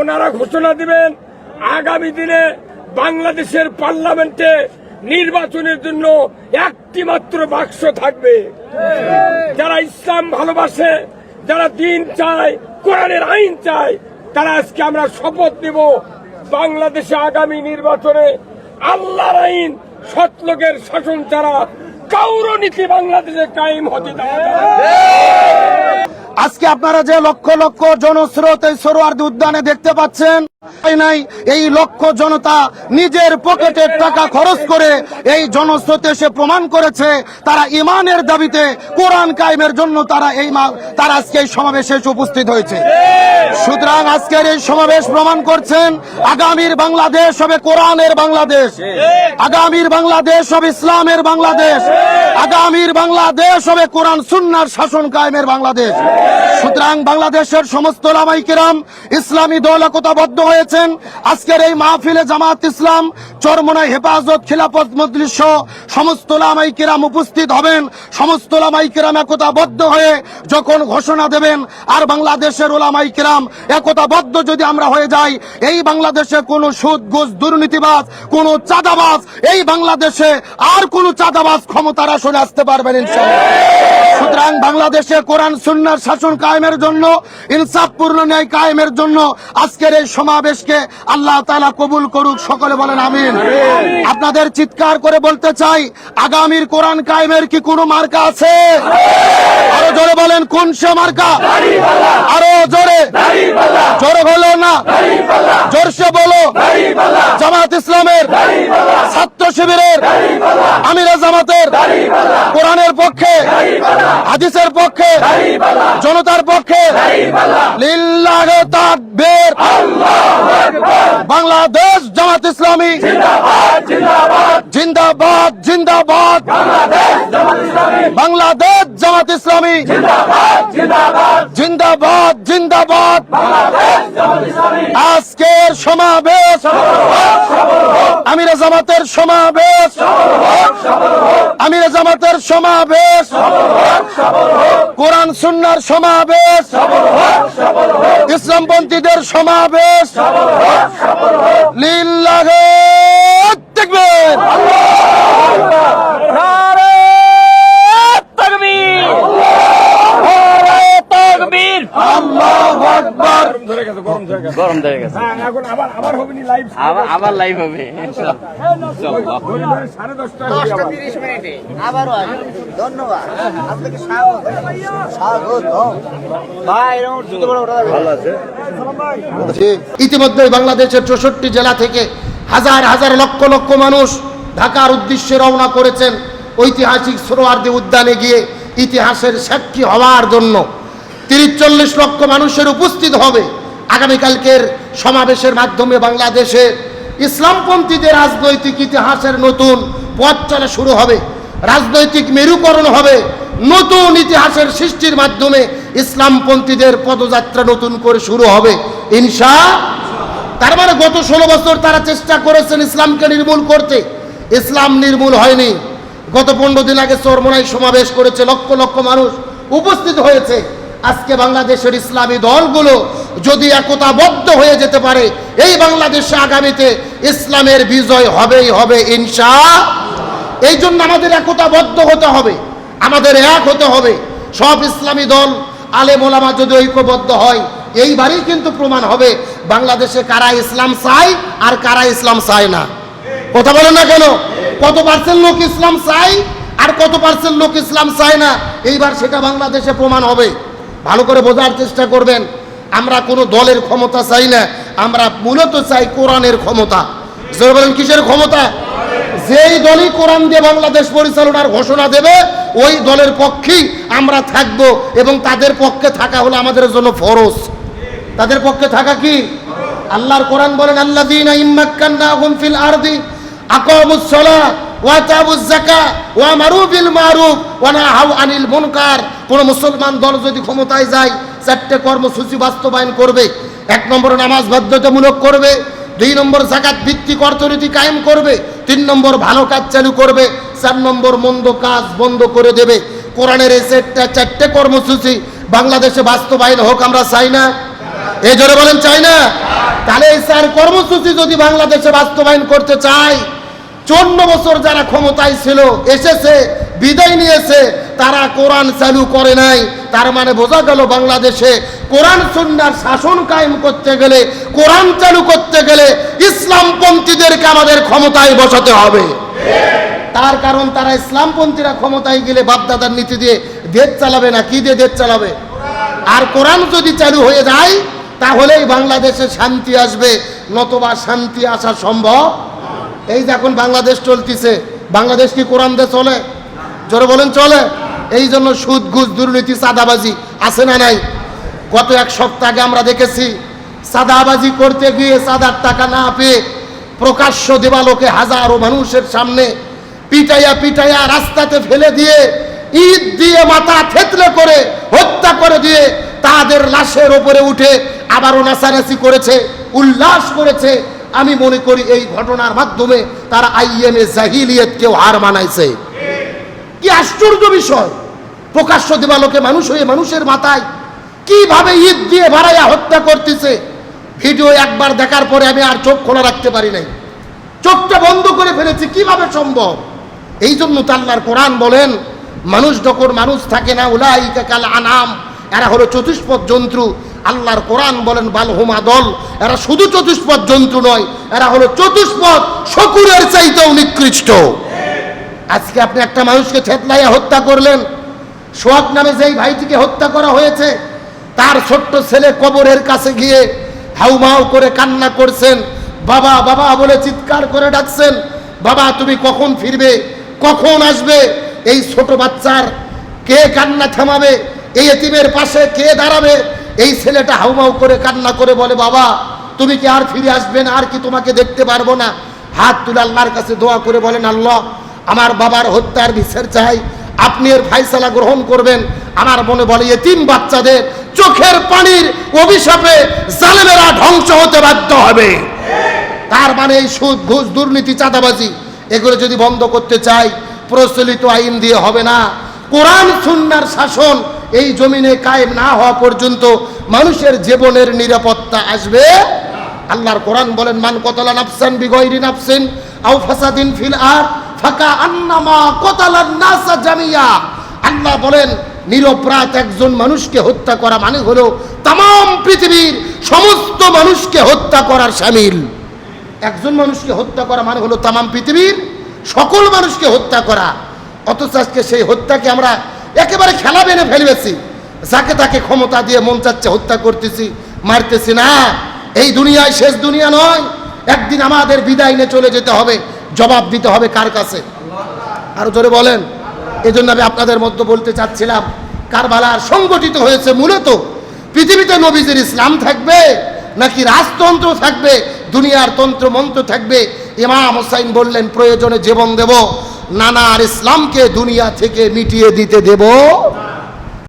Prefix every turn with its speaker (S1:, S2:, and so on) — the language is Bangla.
S1: ওনারা ঘোষণা দিবেন, আগামী দিনে বাংলাদেশের পার্লামেন্টে নির্বাচনের জন্য একটি মাত্র বাক্স থাকবে যারা ইসলাম ভালোবাসে, যারা দিন চায়, কোরআনের আইন চায়, তারা আজকে আমরা শপথ নেব, বাংলাদেশে আগামী নির্বাচনে আল্লাহর আইন, সৎলোকের শাসন ছাড়া কাউর নীতি বাংলাদেশে কায়েম হতে দেওয়া।
S2: আজকে আপনারা যে লক্ষ লক্ষ জনস্রোত এই সরোয়ার্দি উদ্যানে দেখতে পাচ্ছেন নাই, এই লক্ষ জনতা নিজের পকেটের টাকা খরচ করে এই জনস্রোতে এসে প্রমাণ করেছে, তারা ইমানের দাবিতে কোরআন কায়েমের জন্য তারা এই তারা আজকে এই সমাবেশে উপস্থিত হয়েছে। সুতরাং আজকের এই সমাবেশ প্রমাণ করছেন, আগামীর বাংলাদেশ হবে কোরআনের বাংলাদেশ। আগামীর বাংলাদেশ হবে ইসলামের বাংলাদেশ। আগামীর বাংলাদেশ হবে কোরআন সুন্নার শাসন কায়েমের বাংলাদেশ। সুতরাং বাংলাদেশের সমস্ত লামাইকেরাম ইসলামী দল একতাবদ্ধ হয়েছেন। আজকের এই মাহফিলে জামাত ইসলাম, চরমনাই হেফাজত, খিলাফত মজলিস সমস্ত লামাইকেরাম উপস্থিত হবেন। সমস্ত লামাইকেরাম একতাবদ্ধ হয়ে যখন ঘোষণা দেবেন, আর বাংলাদেশের ওলামাই কেরাম একতাবদ্ধ যদি আমরা হয়ে যাই, এই বাংলাদেশে কোনো সুদ, ঘুষ, দুর্নীতিবাজ, কোনো চাঁদাবাজ, এই বাংলাদেশে আর কোনো চাঁদাবাজ ক্ষমতার আসনে আসতে পারবেন ইনশাআল্লাহ। সুতরাং বাংলাদেশে কোরআন সুন্নার শাসন কায়েমের জন্য ইনসাফপূর্ণ ন্যায় কায়েমের জন্য আজকের এই সমাবেশকে আল্লাহ তাআলা কবুল করুক সকলে বলেন আমিন। আপনাদের চিৎকার করে বলতে চাই আগামীর কোরআন কায়েমের কি কোনো মার্কা আছে? আরও জোরে বলেন কোন সে মার্কা? আরও জোরে। জোরে বলো না। জোরসে বলো। জামাত ইসলামের ছাত্র শিবিরের জামাতের, কোরআনের পক্ষে, হাদিসের পক্ষে, জনতার পক্ষে বাংলাদেশ জামাত ইসলামী। জিন্দাবাদ জিন্দাবাদ। বাংলাদেশ জামাত ইসলামী। জিন্দাবাদ জিন্দাবাদ। আজকের সমাবেশ। আমিরা জামাতের সমাবেশ। আমিরা জামাতের সমাবেশ। কোরআন সুন্নার সমাবেশ। ইসলামপন্থীদের সমাবেশ। লিল্লাহ দেখবেন আল্লাহু আকবার
S1: গরম ধরে গেছে গরম ধরে গেছে। হ্যাঁ, আবার আবার লাইভ
S3: আবার আবার লাইভ হবে।
S4: ধন্যবাদ। আপনাকে
S2: ইতিমধ্যে বাংলাদেশের চৌষট্টি জেলা থেকে হাজার হাজার লক্ষ লক্ষ মানুষ ঢাকার উদ্দেশ্যে রওনা করেছেন ঐতিহাসিক সরোয়ার্দী উদ্যানে গিয়ে ইতিহাসের সাক্ষী হওয়ার জন্য। তিরিশ চল্লিশ লক্ষ মানুষের উপস্থিত হবে। আগামীকালকের সমাবেশের মাধ্যমে বাংলাদেশে ইসলামপন্থীদের রাজনৈতিক ইতিহাসের নতুন পথ চলা শুরু হবে, রাজনৈতিক মেরুকরণ হবে, নতুন ইতিহাসের সৃষ্টির মাধ্যমে ইসলামপন্থীদের পদযাত্রা নতুন করে শুরু হবে, ইনশা তার মানে গত ষোলো বছর তারা চেষ্টা করেছেন ইসলামকে নির্মূল করতে, ইসলাম নির্মূল হয়নি। গত পনেরো দিন আগে চরমনাই সমাবেশ করেছে লক্ষ লক্ষ মানুষ উপস্থিত হয়েছে। আজকে বাংলাদেশের ইসলামী দলগুলো যদি একতাবদ্ধ হয়ে যেতে পারে, এই বাংলাদেশে আগামীতে ইসলামের বিজয় হবেই হবে, ইনশা এই জন্য আমাদের একতাবদ্ধ হতে হবে, আমাদের এক হতে হবে। সব ইসলামী দল আলে মোলামা যদি ঐক্যবদ্ধ হয়, এইবারই কিন্তু প্রমাণ হবে বাংলাদেশে কারা ইসলাম চায় আর কারা ইসলাম চায় না। কথা বলেন না কেন? কত পার্সেন্ট লোক ইসলাম চায় আর কত পার্সেন্ট লোক ইসলাম চায় না? এইবার সেটা বাংলাদেশে প্রমাণ হবে। ভালো করে বোঝার চেষ্টা করবেন। আমরা কোনো দলের ক্ষমতা চাই না, আমরা মূলত চাই কোরআনের ক্ষমতা। জোরে বলেন, কিসের ক্ষমতা? যেই দলই কোরআন দিয়ে বাংলাদেশ পরিচালনার ঘোষণা দেবে, ওই দলের পক্ষেই আমরা থাকব এবং তাদের পক্ষে থাকা হলো আমাদের জন্য ফরজ। তাদের পক্ষে থাকা কি? আল্লাহর কোরআন বলেন আল্লাহ দিন ইম্মাক্কান্নাহুম ফিল আরদি আকামুস আনিল মুনকার। কোন মুসলমান দল যদি ক্ষমতায় যায়, চারটে কর্মসূচি বাস্তবায়ন করবে। এক নম্বর নামাজ বাধ্যতামূলক করবে। দুই নম্বর জাকাত ভিত্তিক অর্থনীতি কায়েম করবে। তিন নম্বর ভালো কাজ চালু করবে। চার নম্বর মন্দ কাজ বন্ধ করে দেবে। কোরআনের এই চারটা চারটে কর্মসূচি বাংলাদেশে বাস্তবায়ন হোক, আমরা চাই না। এই জোরে বলেন, চাই না? তাহলে এই স্যার কর্মসূচি যদি বাংলাদেশে বাস্তবায়ন করতে চায় চন্ন বছর যারা ক্ষমতায় ছিল, এসেছে, বিদায় নিয়েছে, তারা কোরআন চালু করে নাই। তার মানে বোঝা গেল বাংলাদেশে কোরআন সুন্নার শাসন কায়েম করতে গেলে, কোরআন চালু করতে গেলে ইসলামপন্থীদেরকে আমাদের ক্ষমতায় বসাতে হবে। তার কারণ তারা ইসলামপন্থীরা ক্ষমতায় গেলে বাপদাদার নীতি দিয়ে দেশ চালাবে না, কি দিয়ে দেশ চালাবে? আর কোরআন যদি চালু হয়ে যায়, তাহলেই বাংলাদেশে শান্তি আসবে, নতবা শান্তি আসা সম্ভব। এই যে এখন বাংলাদেশ চলতেছে, বাংলাদেশ কি কোরআন দিয়ে চলে? জোরে বলেন, চলে। এই জন্য সুদ, ঘুষ, দুর্নীতি, চাঁদাবাজি আছে না নাই? গত এক সপ্তাহ আগে আমরা দেখেছি, চাঁদাবাজি করতে গিয়ে চাঁদার টাকা না পেয়ে প্রকাশ্য দেবালোকে হাজারো মানুষের সামনে পিটাইয়া পিটাইয়া রাস্তাতে ফেলে দিয়ে ঈদ দিয়ে মাথা থেতলে করে হত্যা করে দিয়ে তাদের লাশের ওপরে উঠে আবারও নাচানাচি করেছে, উল্লাস করেছে আমি মনে করি এই ঘটনার মাধ্যমে তারা আইএমএ জাহিলিয়তকেও হার মানাইছে। কি আশ্চর্য বিষয়! প্রকাশ্য দেবালোকে মানুষ হয়ে মানুষের মাথায় কীভাবে ঈদ দিয়ে বাড়াইয়া হত্যা করতেছে? ভিডিও একবার দেখার পরে আমি আর চোখ খোলা রাখতে পারি নাই। চোখটা বন্ধ করে ফেলেছি, কীভাবে সম্ভব? এই জন্য তো আল্লাহর কোরআন বলেন, মানুষ যখন মানুষ থাকে না, উলাইকা কাল আনাম, এরা হলো চতুষ্পদ জন্তু আল্লাহর কোরআন বলেন বালহুমা দল। এরা শুধু চতুষ্পদ জন্তু নয়, এরা হলো চতুষ্পদ শকুরের চাইতেও নিকৃষ্ট। আজকে আপনি একটা মানুষকে ছেতলাইয়া হত্যা করলেন, সোহাগ নামে যেই ভাইটিকে হত্যা করা হয়েছে, তার ছোট্ট ছেলে কবরের কাছে গিয়ে হাউমাউ করে কান্না করছেন, বাবা বাবা, বলে চিৎকার করে ডাকছেন, বাবা, তুমি কখন ফিরবে? কখন আসবে? এই ছোট বাচ্চার কে কান্না থামাবে? এই এতিমের পাশে কে দাঁড়াবে? এই ছেলেটা হাউমাউ করে কান্না করে বলে, বাবা, তুমি কি আর ফিরে আসবে না? আর কি তোমাকে দেখতে পারব না? হাত তুলে আল্লাহর কাছে দোয়া করে বলেন, আল্লাহ, আমার বাবার হত্যার বিচার চাই। আপনি এর ফাইসালা গ্রহণ করবেন। আমার মনে বলে এতিম বাচ্চাদের চোখের পানির অভিশাপে জালেমেরা ধ্বংস হতে বাধ্য হবে। তার মানে এই সুদ, ঘুষ, দুর্নীতি, চাঁদাবাজি, এগুলো যদি বন্ধ করতে চাই, প্রচলিত আইন দিয়ে হবে না। কোরআন, সুন্নার শাসন এই জমিনে কায়েম না হওয়া পর্যন্ত মানুষের জীবনের নিরাপত্তা আসবে আল্লাহর কোরআন বলেন, মান কতলা নাফসান বিগয়রি নাফসিন আও ফাসাদিন ফিল আর ফাকা আন্নামা কতালান নাসা জামিয়া। আল্লাহ বলেন নিরপরাধ একজন মানুষকে হত্যা করা মানে হলো তাম পৃথিবীর সমস্ত মানুষকে হত্যা করার সামিল। একজন মানুষকে হত্যা করা মানে হলো তাম পৃথিবীর সকল মানুষকে হত্যা করা। অথচ আজকে সেই হত্যাকে আমরা একেবারে খেলা বেনে ফেলেছি যাকে তাকে ক্ষমতা দিয়ে মন চাচ্ছে হত্যা করতেছি, মারতেছি না। এই দুনিয়ায় শেষ দুনিয়া নয়, একদিন আমাদের বিদায় নিয়ে চলে যেতে হবে, জবাব দিতে হবে কার কাছে? আরও জোরে বলেন। এই জন্য আমি আপনাদের মধ্যে বলতে চাচ্ছিলাম, কারবালার সংগঠিত হয়েছে মূলত পৃথিবীতে নবীজির ইসলাম থাকবে, নাকি রাজতন্ত্র থাকবে, দুনিয়ার তন্ত্র মন্ত্র থাকবে? ইমাম হোসাইন বললেন, প্রয়োজনে জীবন দেব। নানা আর ইসলামকে দুনিয়া থেকে মিটিয়ে দিতে দেব।